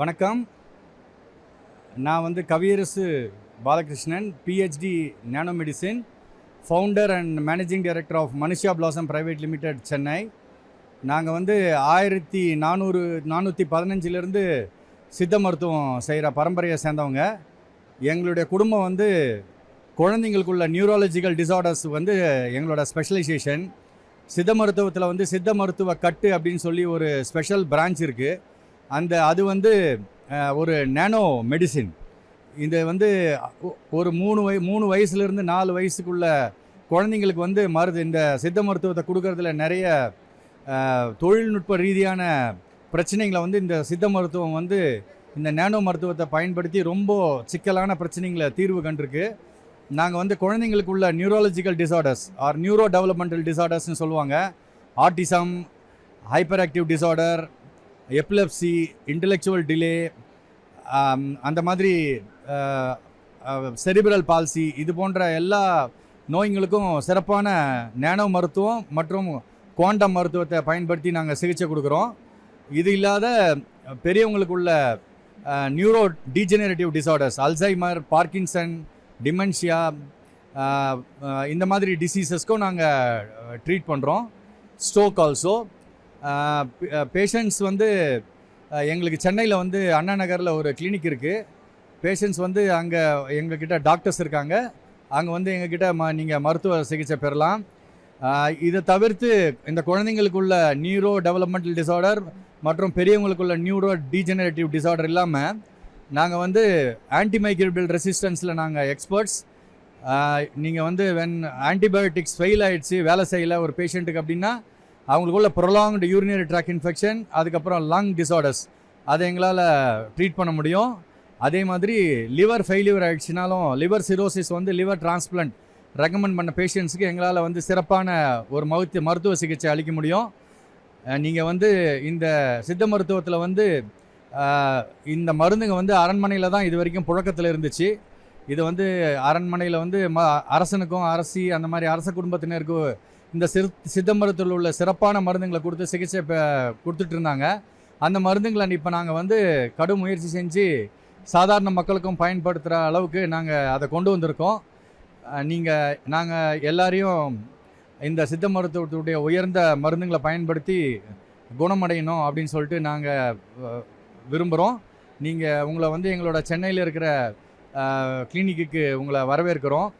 வணக்கம். நான் வந்து Kaviyarasu Balakrishnan PhD nano medicine founder and managing director of Manusha Blossom private limited Chennai நாங்கள் வந்து ஆயிரத்தி நானூறு நானூற்றி பதினஞ்சிலேருந்து சித்த மருத்துவம் செய்கிற பரம்பரையை சேர்ந்தவங்க. எங்களுடைய குடும்பம் வந்து குழந்தைங்களுக்குள்ள நியூராலஜிக்கல் டிசார்டர்ஸ் வந்து எங்களோட ஸ்பெஷலைசேஷன் சித்த மருத்துவத்தில் வந்து சித்த மருத்துவ கட்டு அப்படின்னு சொல்லி ஒரு ஸ்பெஷல் பிரான்ச் இருக்குது அந்த அது வந்து ஒரு நேனோ மெடிசின் இது வந்து ஒரு மூணு வய மூணு வயசுலேருந்து நாலு வயசுக்குள்ள குழந்தைங்களுக்கு வந்து மருந்து இந்த சித்த மருத்துவத்தை கொடுக்கறதுல நிறைய தொழில்நுட்ப ரீதியான பிரச்சனைகளை வந்து இந்த சித்த மருத்துவம் வந்து இந்த நேனோ மருத்துவத்தை பயன்படுத்தி ரொம்ப சிக்கலான பிரச்சனைகளை தீர்வு கண்டிருக்கு. நாங்கள் வந்து குழந்தைங்களுக்கு உள்ள neurological disorders or neuro developmental டிசார்டர்ஸ்னு சொல்லுவாங்க. Autism hyper active disorder epilepsy intellectual delay அந்த மாதிரி செரிபிரல் பால்சி இது போன்ற எல்லா நோய்களுக்கும் சிறப்பான நேனோ மருத்துவம் மற்றும் குவாண்டம் மருத்துவத்தை பயன்படுத்தி நாங்கள் சிகிச்சை கொடுக்குறோம். இது இல்லாத பெரியவங்களுக்குள்ள neuro degenerative disorders Alzheimer Parkinson dementia இந்த மாதிரி டிசீசஸ்க்கும் நாங்கள் ட்ரீட் பண்ணுறோம் ஸ்ட்ரோக் ஆல்சோ பேஷண்ட்ஸ் வந்து எங்களுக்கு சென்னையில் வந்து அண்ணா நகரில் ஒரு கிளினிக் இருக்குது பேஷண்ட்ஸ் வந்து அங்கே எங்கக்கிட்ட டாக்டர்ஸ் இருக்காங்க. அங்கே வந்து எங்ககிட்ட ம நீங்கள் மருத்துவ சிகிச்சை பெறலாம். இதை தவிர்த்து இந்த குழந்தைங்களுக்குள்ள நியூரோ டெவலப்மெண்டல் டிசார்டர் மற்றும் பெரியவங்களுக்குள்ள நியூரோ டீஜெனரேட்டிவ் டிசார்டர் இல்லாமல் நாங்கள் வந்து ஆன்டிமைக்ரோபியல் ரெசிஸ்டன்ஸில் நாங்கள் எக்ஸ்பர்ட்ஸ் நீங்கள் வந்து வென் ஆன்டிபயோட்டிக்ஸ் ஃபெயில் ஆகிடுச்சு வேலை செய்யலை ஒரு பேஷண்ட்டுக்கு அப்படின்னா அவங்களுக்குள்ள ப்ரொலாங்டு யூரினரி ட்ராக் இன்ஃபெக்ஷன் அதுக்கப்புறம் லங் டிசார்டர்ஸ் அதை எங்களால் ட்ரீட் பண்ண முடியும். அதே மாதிரி லிவர் ஃபெயிலியர் ஆகிடுச்சுனாலும் லிவர் சிரோசிஸ் வந்து லிவர் டிரான்ஸ்பிளண்ட் ரெக்கமெண்ட் பண்ண பேஷண்ட்ஸுக்கு எங்களால் வந்து சிறப்பான ஒரு மருத்துவ மருத்துவ சிகிச்சை அளிக்க முடியும். நீங்கள் வந்து இந்த சித்த மருத்துவத்தில் வந்து இந்த மருந்துங்க வந்து அரண்மனையில் தான் இது வரைக்கும் புழக்கத்தில் இருந்துச்சு. இது வந்து அரண்மனையில் வந்து ம அரசனுக்கும் அரசி அந்த மாதிரி அரச குடும்பத்தினருக்கும் இந்த சிறு சித்த மருத்துவத்தில் உள்ள சிறப்பான மருந்துங்களை கொடுத்து சிகிச்சை இப்போ கொடுத்துட்டு இருந்தாங்க. அந்த மருந்துங்களை இப்போ நாங்கள் வந்து கடும் முயற்சி செஞ்சு சாதாரண மக்களுக்கும் பயன்படுத்துகிற அளவுக்கு நாங்கள் அதை கொண்டு வந்திருக்கோம். நீங்கள் நாங்கள் எல்லாரையும் இந்த சித்த மருத்துவத்துடைய உயர்ந்த மருந்துங்களை பயன்படுத்தி குணமடையணும் அப்படின்னு சொல்லிட்டு நாங்கள் விரும்புகிறோம் நீங்கள் உங்களை வந்து எங்களோட சென்னையில் இருக்கிற கிளினிக்கு உங்களை வரவேற்கிறோம்.